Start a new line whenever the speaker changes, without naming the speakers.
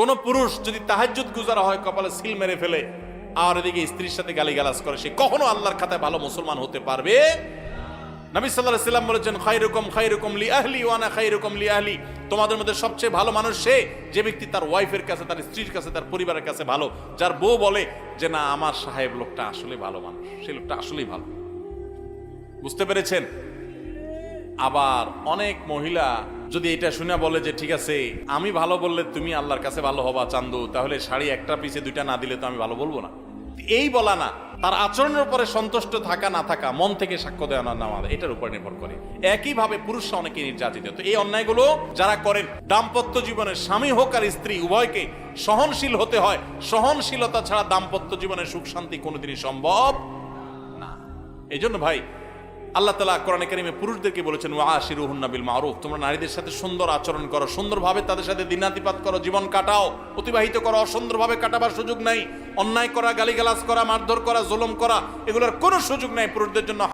কোন পুরুষ যদি তাহাজ্জুদ গুজারা হয়, কপালে সিল মেরে ফেলে, আর এদিকে স্ত্রীর সাথে গালিগালাজ করে, সে কখনো আল্লাহর খাতায় ভালো মুসলমান হতে পারবে? নবী আলাইহি সাল্লাম বলেছেন, খায়রুকুম খায়রুকুম লি আহলি, ওয়া আনা খায়রুকুম লি আহলি। তোমাদের মধ্যে সবচেয়ে ভালো মানুষ সে, যে ব্যক্তি তার ওয়াইফের কাছে, তার স্ত্রীর কাছে, তার পরিবারের কাছে ভালো। যার বউ বলে যে, না, আমার সাহেব লোকটা আসলে ভালো মানুষ সেই লোকটা আসলেই ভালো। বুঝতে পেরেছেন? আবার অনেক মহিলা যদি এটা শুনে বলে যে, ঠিক আছে, আমি ভালো বললে তুমি আল্লাহর কাছে ভালো হবা চান্দু, তাহলে শাড়ি একটা পিছে দুইটা না দিলে তো আমি ভালো বলব না। এই বলা না। তার আচরণের উপরে সন্তুষ্ট থাকা না থাকা, মন থেকে সাক্ষ্য দেওয়া না নেওয়া, এটার উপর নির্ভর করে। একইভাবে পুরুষরা অনেকে নির্যাতিত। তো এই অন্যায়গুলো যারা করেন, দাম্পত্য জীবনের স্বামী হোক আর স্ত্রী, উভয়কে সহনশীল হতে হয়। সহনশীলতা ছাড়া দাম্পত্য জীবনের সুখ শান্তি কোনোদিনই সম্ভব না। এই জন্য ভাই আল্লাহ তালা কোরআন কারিমে পুরুষদেরকে বলেছেন ওয়াশিরুহুন্না বিল মারুফ তোমরা নারীদের সাথে সুন্দর আচরণ করো, সুন্দরভাবে তাদের সাথে দিনাতিপাত করো, জীবন কাটাও, অতিবাহিত করো, অসুন্দরভাবে কাটাবার সুযোগ নাই। অন্যায় করা, গালিগালাজ করা, মারধর করা, জুলুম করা, এগুলোর কোনো সুযোগ নাই পুরুষদের জন্য।